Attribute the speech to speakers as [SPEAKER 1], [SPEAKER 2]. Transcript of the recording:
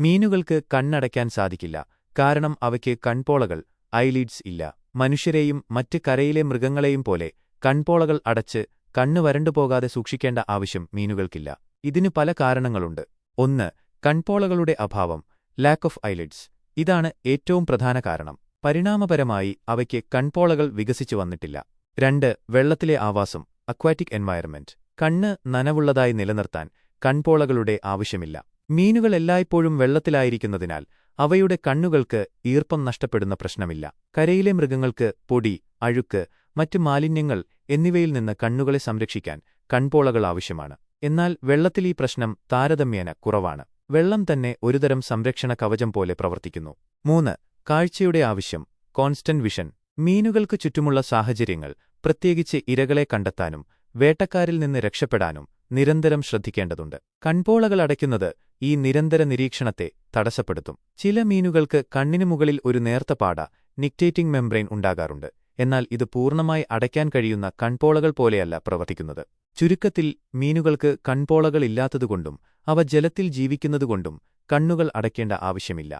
[SPEAKER 1] മീനുകൾക്ക് കണ്ണടയ്ക്കാൻ സാധിക്കില്ല കാരണം അവയ്ക്ക് കൺപോളകൾ ഐലീഡ്സ് ഇല്ല. മനുഷ്യരെയും മറ്റ് കരയിലെ മൃഗങ്ങളെയും പോലെ കൺപോളകൾ അടച്ച് കണ്ണ് വരണ്ടുപോകാതെ സൂക്ഷിക്കേണ്ട ആവശ്യം മീനുകൾക്കില്ല. ഇതിന് പല കാരണങ്ങളുണ്ട്. ഒന്ന് കൺപോളകളുടെ അഭാവം ലാക്ക് ഓഫ് ഐലിഡ്സ് ഇതാണ് ഏറ്റവും പ്രധാന കാരണം. പരിണാമപരമായി അവയ്ക്ക് കൺപോളകൾ വികസിച്ചു വന്നിട്ടില്ല. രണ്ട് വെള്ളത്തിലെ ആവാസം അക്വാറ്റിക് എൻവയറമെന്റ് കണ്ണ് നനവുള്ളതായി നിലനിർത്താൻ കൺപോളകളുടെ ആവശ്യമില്ല. മീനുകൾ എല്ലായ്പ്പോഴും വെള്ളത്തിലായിരിക്കുന്നതിനാൽ അവയുടെ കണ്ണുകൾക്ക് ഈർപ്പം നഷ്ടപ്പെടുന്ന പ്രശ്നമില്ല. കരയിലെ മൃഗങ്ങൾക്ക് പൊടി അഴുക്ക് മറ്റ് മാലിന്യങ്ങൾ എന്നിവയിൽ നിന്ന് കണ്ണുകളെ സംരക്ഷിക്കാൻ കൺപോളകൾ ആവശ്യമാണ്. എന്നാൽ വെള്ളത്തിൽ ഈ പ്രശ്നം താരതമ്യേന കുറവാണ്. വെള്ളം തന്നെ ഒരുതരം സംരക്ഷണ കവചം പോലെ പ്രവർത്തിക്കുന്നു. മൂന്ന് കാഴ്ചയുടെ ആവശ്യം കോൺസ്റ്റന്റ് വിഷൻ. മീനുകൾക്ക് ചുറ്റുമുള്ള സാഹചര്യങ്ങൾ പ്രത്യേകിച്ച് ഇരകളെ കണ്ടെത്താനും വേട്ടക്കാരിൽ നിന്ന് രക്ഷപ്പെടാനും നിരന്തരം ശ്രദ്ധിക്കേണ്ടതുണ്ട്. കൺപോളകൾ അടയ്ക്കുന്നത് ഈ നിരന്തര നിരീക്ഷണത്തെ തടസ്സപ്പെടുത്തും. ചില മീനുകൾക്ക് കണ്ണിനു മുകളിൽ ഒരു നേർത്ത പാട നിക്റ്റേറ്റിംഗ് മെംബ്രെയിൻ ഉണ്ടാകാറുണ്ട്. എന്നാൽ ഇത് പൂർണമായി അടയ്ക്കാൻ കഴിയുന്ന കൺപോളകൾ പോലെയല്ല പ്രവർത്തിക്കുന്നത്. ചുരുക്കത്തിൽ മീനുകൾക്ക് കൺപോളകളില്ലാത്തതുകൊണ്ടും അവ ജലത്തിൽ ജീവിക്കുന്നതുകൊണ്ടും കണ്ണുകൾ അടയ്ക്കേണ്ട ആവശ്യമില്ല.